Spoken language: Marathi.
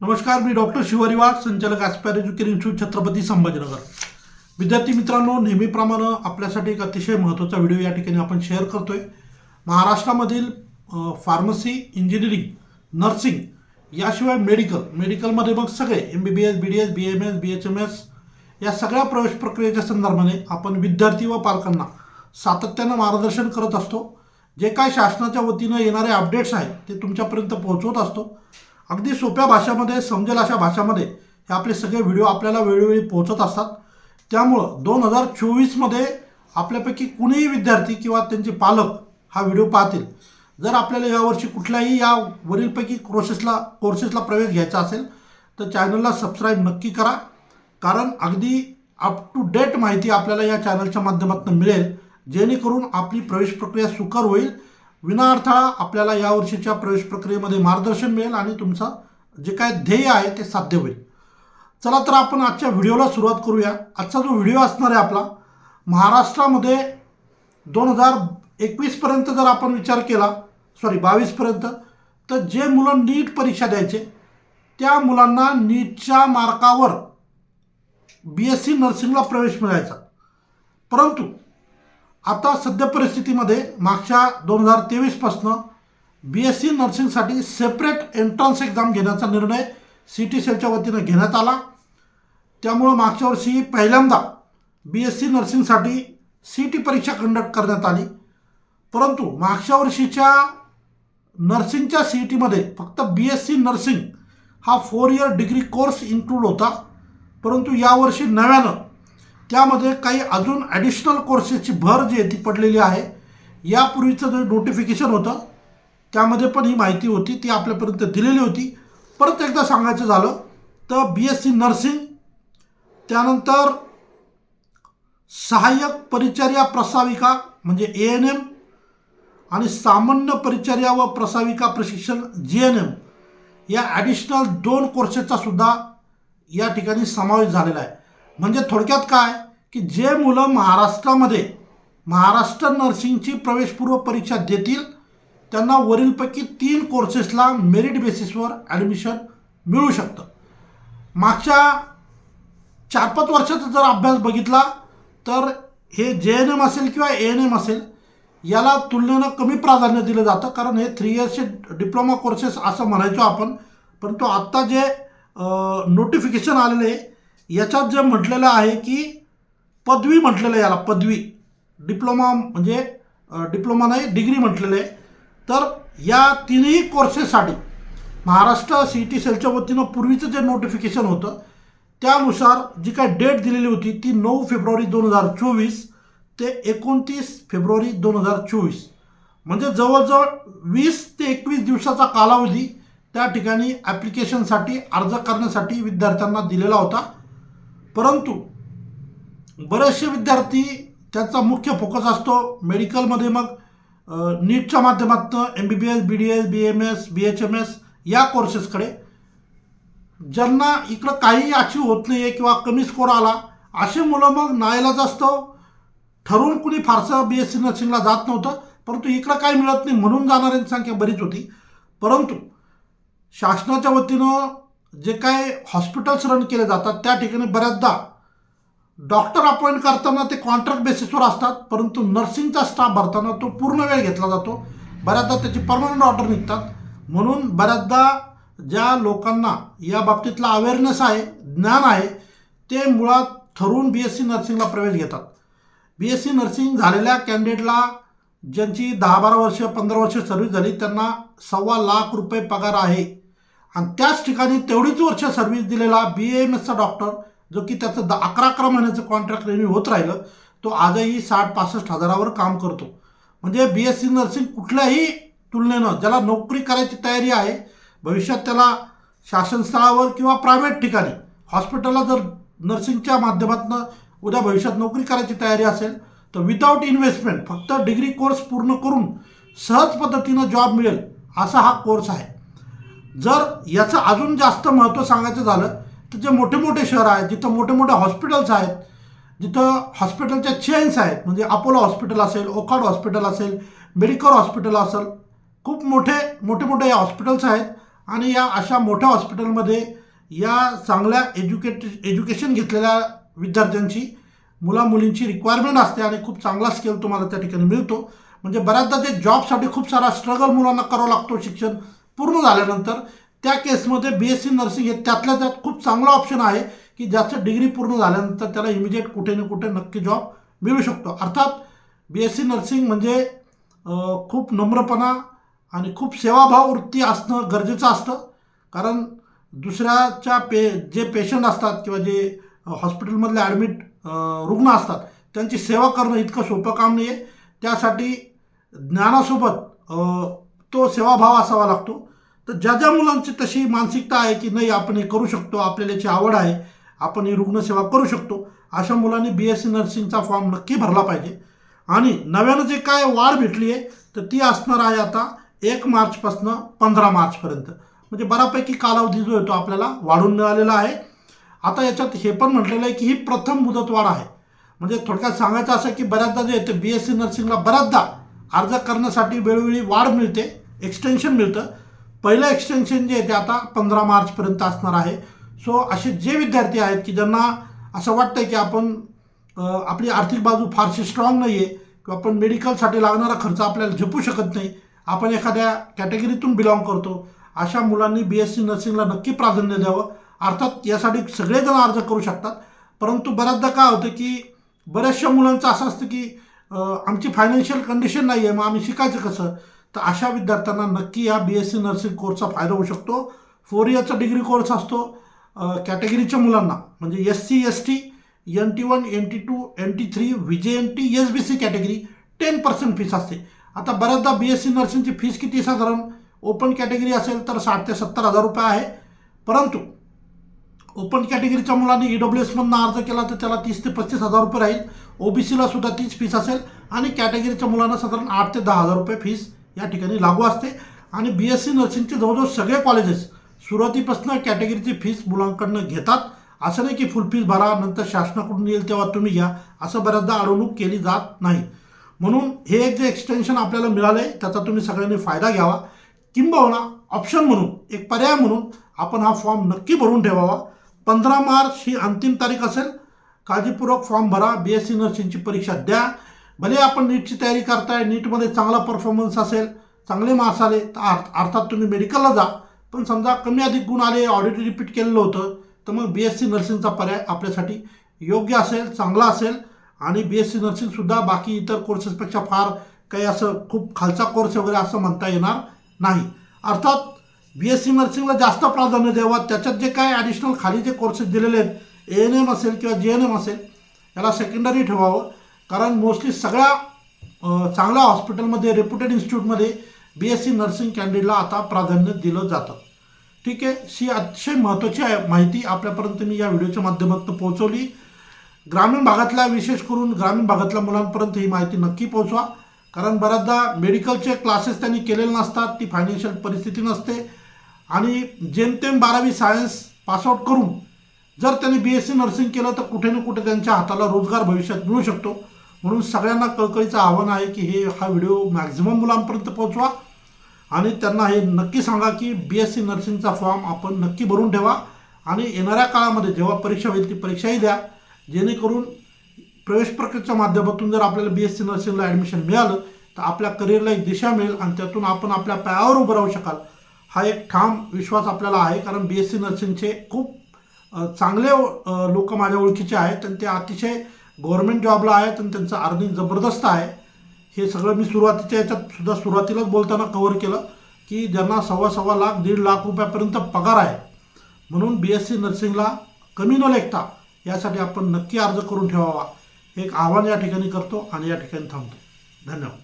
नमस्कार मी डॉक्टर शिवारी संचालक aspire education institute Chhatrapati Sambhajinagar. विद्यार्थी मित्रांनो नेहमीप्रमाणे आपल्यासाठी एक अतिशय महत्त्वाचा व्हिडिओ या ठिकाणी आपण शेअर करतोय. महाराष्ट्रामधील फार्मसी इंजिनिअरिंग नर्सिंग याशिवाय मेडिकल मेडिकलमध्ये मग सगळे M B B S B D S B M S B H M S या सगळ्या प्रवेश प्रक्रियेच्या संदर्भाने आपण विद्यार्थी व पालकांना सातत्यानं मार्गदर्शन करत असतो. जे काय शासनाच्या वतीनं येणारे अपडेट्स आहेत ते तुमच्यापर्यंत पोहोचवत असतो. अगदी सोप्या भाषामध्ये समजेल अशा भाषामध्ये हे आपले सगळे व्हिडिओ आपल्याला वेळोवेळी पोहोचत असतात. त्यामुळं दोन हजार चोवीसमध्ये आपल्यापैकी कुणीही विद्यार्थी किंवा त्यांचे पालक हा व्हिडिओ पाहतील. जर आपल्याला यावर्षी कुठल्याही या वरीलपैकी कोर्सेसला कोर्सेसला प्रवेश घ्यायचा असेल तर चॅनलला सबस्क्राईब नक्की करा. कारण अगदी अप टू डेट माहिती आपल्याला या चॅनलच्या माध्यमातून मिळेल. जेणेकरून आपली प्रवेश प्रक्रिया सुकर होईल. विनाअडथळा आपल्याला यावर्षीच्या प्रवेश प्रक्रियेमध्ये मार्गदर्शन मिळेल आणि तुमचं जे काय ध्येय आहे ते साध्य होईल. चला तर आपण आजच्या व्हिडिओला सुरुवात करूया. आजचा जो व्हिडिओ असणार आहे आपला महाराष्ट्रामध्ये दोन हजार एकवीसपर्यंत जर आपण विचार केला सॉरी बावीसपर्यंत तर जे मुलं नीट परीक्षा द्यायचे त्या मुलांना नीटच्या मार्कावर बी एस सी नर्सिंगला प्रवेश मिळायचा. परंतु आता सध्या परिस्थितीमध्ये मागच्या दोन हजार तेवीसपासनं बी एस सी नर्सिंगसाठी सेपरेट एंट्रन्स एक्झाम घेण्याचा निर्णय सी टी सेलच्या वतीनं घेण्यात आला. त्यामुळं मागच्या वर्षी पहिल्यांदा बी एस सी नर्सिंगसाठी सी टी परीक्षा कंडक्ट करण्यात आली. परंतु मागच्या वर्षीच्या नर्सिंगच्या सी ई टीमध्ये फक्त बी एस सी नर्सिंग हा four year degree course include होता. परंतु यावर्षी नव्यानं त्यामध्ये काही अजून ॲडिशनल कोर्सेसची भर जी आहे ती पडलेली आहे. यापूर्वीचं जे नोटिफिकेशन होतं त्यामध्ये पण ही माहिती होती ती आपल्यापर्यंत दिलेली होती. परत एकदा सांगायचं झालं तर बी एस सी नर्सिंग त्यानंतर सहाय्यक परिचर्या प्रसाविका म्हणजे ए एन एम आणि सामान्य परिचर्या व प्रसाविका प्रशिक्षण जी एन एम या ॲडिशनल दोन कोर्सेसचा सुद्धा या ठिकाणी समावेश झालेला आहे. म्हणजे थोडक्यात काय? की जे मुलं महाराष्ट्रामध्ये महाराष्ट्र नर्सिंगची प्रवेशपूर्व परीक्षा देतील त्यांना वरीलपैकी तीन कोर्सेसला मेरिट बेसिसवर ॲडमिशन मिळू शकतं. मागच्या चार पाच वर्षाचा जर अभ्यास बघितला तर हे जे एन एम असेल किंवा ए एन एम असेल याला तुलनेनं कमी प्राधान्य दिलं जातं. कारण हे थ्री इयर्सचे डिप्लोमा कोर्सेस असं म्हणायचो आपण. परंतु आत्ता जे नोटिफिकेशन आलेलं आहे याच्यात जे म्हटलेलं आहे की पदवी म्हटलेलं आहे याला पदवी. डिप्लोमा म्हणजे डिप्लोमा नाही डिग्री म्हटलेलं आहे. तर या तिन्ही कोर्सेससाठी महाराष्ट्र सी टी सेलच्या वतीनं पूर्वीचं जे नोटिफिकेशन होतं त्यानुसार जी काय डेट दिलेली होती ती नऊ फेब्रुवारी दोन हजार चोवीस ते एकोणतीस फेब्रुवारी दोन हजार चोवीस. म्हणजे जवळजवळ वीस ते एकवीस दिवसाचा कालावधी त्या ठिकाणी ॲप्लिकेशनसाठी अर्ज करण्यासाठी विद्यार्थ्यांना दिलेला होता. परंतु बरेचसे विद्यार्थी त्यांचा मुख्य फोकस असतो मेडिकलमध्ये मग नीटच्या माध्यमातून M B B S B D S B M S B H M S या कोर्सेसकडे. ज्यांना इकडं काही अचीव होत नाही आहे किंवा कमी स्कोर आला असे मुलं मग नाईलाज असतो. ठरवून कुणी फारसं बी एस सी नर्सिंगला जात नव्हतं परंतु इकडं काही मिळत नाही म्हणून जाणाऱ्यांची संख्या बरीच होती. परंतु शासनाच्या वतीनं जे काय हॉस्पिटल्स रन केले जातात त्या ठिकाणी बऱ्याचदा डॉक्टर अपॉइंट करताना ते कॉन्ट्रॅक्ट बेसिसवर असतात परंतु नर्सिंगचा स्टाफ भरताना तो पूर्ण वेळ घेतला जातो. बऱ्याचदा त्याची परमनंट ऑर्डर निघतात. म्हणून बऱ्याचदा ज्या लोकांना या बाबतीतला अवेअरनेस आहे ज्ञान आहे ते मुळात ठरवून बी एस सी नर्सिंगला प्रवेश घेतात. बी एस सी नर्सिंग झालेल्या कॅन्डिडेटला ज्यांची दहा बारा वर्ष पंधरा वर्ष सर्व्हिस झाली त्यांना सव्वा लाख रुपये पगार आहे. आणि त्याच ठिकाणी तेवढीच वर्ष सर्व्हिस दिलेला बी एम एसचा डॉक्टर जो की त्याचं द अकरा अकरा महिन्याचं कॉन्ट्रॅक्ट रिन्यू होत राहिलं तो आजही साठ पासष्ट हजारावर काम करतो. म्हणजे बी एस सी नर्सिंग कुठल्याही तुलनेनं ज्याला नोकरी करायची तयारी आहे भविष्यात त्याला शासनस्थळावर किंवा प्रायव्हेट ठिकाणी हॉस्पिटलला जर नर्सिंगच्या माध्यमातून उद्या भविष्यात नोकरी करायची तयारी असेल तर विदाऊट इन्व्हेस्टमेंट फक्त डिग्री कोर्स पूर्ण करून सहज पद्धतीनं जॉब मिळेल असा हा कोर्स आहे. जर याचं अजून जास्त महत्त्व सांगायचं झालं तर जे मोठे मोठे शहर आहेत जिथं मोठे मोठे हॉस्पिटल्स आहेत जिथं हॉस्पिटलच्या चेन्स आहेत म्हणजे अपोलो हॉस्पिटल असेल ओकाड हॉस्पिटल असेल मेडिकल हॉस्पिटल असेल खूप मोठे मोठे मोठे या हॉस्पिटल्स आहेत. आणि या अशा मोठ्या हॉस्पिटलमध्ये या चांगल्या एज्युकेट एज्युकेशन घेतलेल्या विद्यार्थ्यांची मुला मुलींची रिक्वायरमेंट असते आणि खूप चांगला स्केल तुम्हाला त्या ठिकाणी मिळतो. म्हणजे बऱ्याचदा ते जॉबसाठी खूप सारा स्ट्रगल मुलांना करावं लागतो शिक्षण. पूर्ण झाल्यानंतर त्या केसमध्ये बी एस सी नर्सिंग हे त्यातल्या त्यात खूप चांगला ऑप्शन आहे की ज्याचं डिग्री पूर्ण झाल्यानंतर त्याला इमिजिएट कुठे ना कुठे नक्की जॉब मिळू शकतो. अर्थात बी एस सी नर्सिंग म्हणजे खूप नम्रपणा आणि खूप सेवाभाव वृत्ती असणं गरजेचं असतं. कारण दुसऱ्याच्या पे जे पेशंट असतात किंवा जे हॉस्पिटलमधले ॲडमिट रुग्ण असतात त्यांची सेवा करणं इतकं सोपं काम नाही आहे त्यासाठी ज्ञानासोबत तो सेवाभाव असावा लागतो. तर ज्या ज्या मुलांची तशी मानसिकता आहे की नाही आपण हे करू शकतो आपल्याला याची आवड आहे आपण ही रुग्णसेवा करू शकतो अशा मुलांनी बी एस सी नर्सिंगचा फॉर्म नक्की भरला पाहिजे. आणि नव्यानं जे काय वाढ भेटली आहे तर ती असणार आहे आता एक मार्चपासनं पंधरा मार्चपर्यंत. म्हणजे बऱ्यापैकी कालावधी जो आहे तो आपल्याला वाढून मिळालेला आहे. आता याच्यात हे पण म्हटलेलं आहे की ही प्रथम मुदतवाढ आहे. म्हणजे थोडक्यात सांगायचं असं की बऱ्याचदा जे येते बी एस सी नर्सिंगला बऱ्याचदा अर्ज करण्यासाठी वेळोवेळी वाढ मिळते. एक्सटेन्शन मिळतं. पहिलं एक्सटेन्शन जे आहे ते आता पंधरा मार्चपर्यंत असणार आहे. सो असे जे विद्यार्थी आहेत की ज्यांना असं वाटतं की आपण आपली आर्थिक बाजू फारशी स्ट्रॉंग नाही आहे किंवा आपण मेडिकलसाठी लागणारा खर्च आपल्याला झेपू शकत नाही आपण एखाद्या कॅटेगरीतून बिलॉंग करतो अशा मुलांनी बी एस सी नर्सिंगला नक्की प्राधान्य द्यावं. अर्थात यासाठी सगळेजण अर्ज करू शकतात. परंतु बऱ्याचदा काय होतं की बऱ्याचशा मुलांचं असं असतं की आमची फायनान्शियल कंडिशन नाही आहे मग आम्ही शिकायचं कसं? तर अशा विद्यार्थ्यांना नक्की या बी एस सी नर्सिंग कोर्सचा फायदा होऊ शकतो. फोर इयरचा डिग्री कोर्स असतो. कॅटेगरीच्या मुलांना. म्हणजे S C S T N T one N T two N T three V J N T S B C category ten percent fees असते. आता बऱ्याचदा बी एस सी नर्सिंगची फीस किती आहे साधारण? ओपन कॅटेगरी असेल तर साठ ते सत्तर हजार रुपये आहे. परंतु ओपन कॅटेगरीच्या मुलांनी ई डब्ल्यू एसमधनं अर्ज केला तर त्याला तीस ते पस्तीस हजार रुपये राहील. ओ बी सीला सुद्धा तीच फीस असेल. आणि कॅटेगरीच्या मुलांना साधारण आठ ते दहा हजार रुपये फीस या ठिकाणी लागू असते. आणि बी एस सी नर्सिंगचे जवळजवळ सगळे कॉलेजेस सुरुवातीपासून कॅटेगरीची फीस मुलांकडनं घेतात. असं नाही की फुल फीस भरा नंतर शासनाकडून येईल तेव्हा तुम्ही घ्या. असं बऱ्याचदा अडवणूक केली जात नाही. म्हणून हे एक जे एक्सटेन्शन आपल्याला मिळालं आहे त्याचा तुम्ही सगळ्यांनी फायदा घ्यावा. किंबहुना ऑप्शन म्हणून एक पर्याय म्हणून आपण हा फॉर्म नक्की भरून ठेवावा. पंधरा मार्च ही अंतिम तारीख असेल. काळजीपूर्वक फॉर्म भरा. बी एस सी नर्सिंगची परीक्षा द्या. भले आपण नीटची तयारी करताय नीटमध्ये चांगला परफॉर्मन्स असेल चांगले मार्क्स आले तर अर्थात तुम्ही मेडिकलला जा. पण समजा कमी अधिक गुण आले ऑडिट रिपीट केलेलं होतं तर मग बी एस सी नर्सिंगचा पर्याय आपल्यासाठी योग्य असेल चांगला असेल. आणि बी एस सी नर्सिंगसुद्धा बाकी इतर कोर्सेसपेक्षा फार काही असं खूप खालचा कोर्स वगैरे असं म्हणता येणार नाही. अर्थात बी एस सी नर्सिंगला जास्त प्राधान्य द्यावं त्याच्यात जे काय ॲडिशनल खाली जे कोर्सेस दिलेले आहेत ए एन एम असेल किंवा जे एन एम असेल याला सेकंडरी ठेवावं. कारण मोस्टली सगळ्या चांगल्या हॉस्पिटलमध्ये रेप्युटेड इन्स्टिट्यूटमध्ये बी एस सी नर्सिंग कॅन्डिडेटला आता प्राधान्य दिलं जातं. ठीक आहे? ही अतिशय महत्त्वाची आहे माहिती. आपल्यापर्यंत मी या व्हिडिओच्या माध्यमातून पोहोचवली. ग्रामीण भागातल्या विशेष करून ग्रामीण भागातल्या मुलांपर्यंत ही माहिती नक्की पोहोचवा. कारण बऱ्याचदा मेडिकलचे क्लासेस त्यांनी केलेले नसतात ती फायनान्शियल परिस्थिती नसते. आणि जेमतेम बारावी सायन्स पासआउट करून जर त्यांनी बी एस सी नर्सिंग केलं तर कुठे ना कुठे त्यांच्या हाताला रोजगार भविष्यात मिळू शकतो. म्हणून सगळ्यांना कळकळीचं आव्हान आहे की हे हा व्हिडिओ मॅक्झिमम मुलांपर्यंत पोहोचवा. आणि त्यांना हे नक्की सांगा की बी एस सी नर्सिंगचा फॉर्म आपण नक्की भरून ठेवा. आणि येणाऱ्या काळामध्ये जेव्हा परीक्षा होईल ती परीक्षाही द्या. जेणेकरून प्रवेश प्रक्रियेच्या माध्यमातून जर आपल्याला बी एस सी नर्सिंगला ॲडमिशन मिळालं तर आपल्या करिअरला एक दिशा मिळेल आणि त्यातून आपण आपल्या पायावर उभं राहू शकाल. हा एक ठाम विश्वास आपल्याला आहे कारण बी एस सी नर्सिंगचे खूप चांगले लोक माझ्या ओळखीचे आहेत आणि ते अतिशय गव्हर्नमेंट जॉबला आहेत आणि त्यांचं अर्निंग जबरदस्त आहे. हे सगळं मी सुरुवातीच्या याच्यात सुद्धा सुरुवातीलाच बोलताना कव्हर केलं की ज्यांना सव्वा सव्वा लाख दीड लाख रुपयापर्यंत पगार आहे म्हणून बी एस सी नर्सिंगला कमी न लेखता यासाठी आपण नक्की अर्ज करून ठेवावा. हे एक आव्हान या ठिकाणी करतो आणि या ठिकाणी थांबतो. धन्यवाद.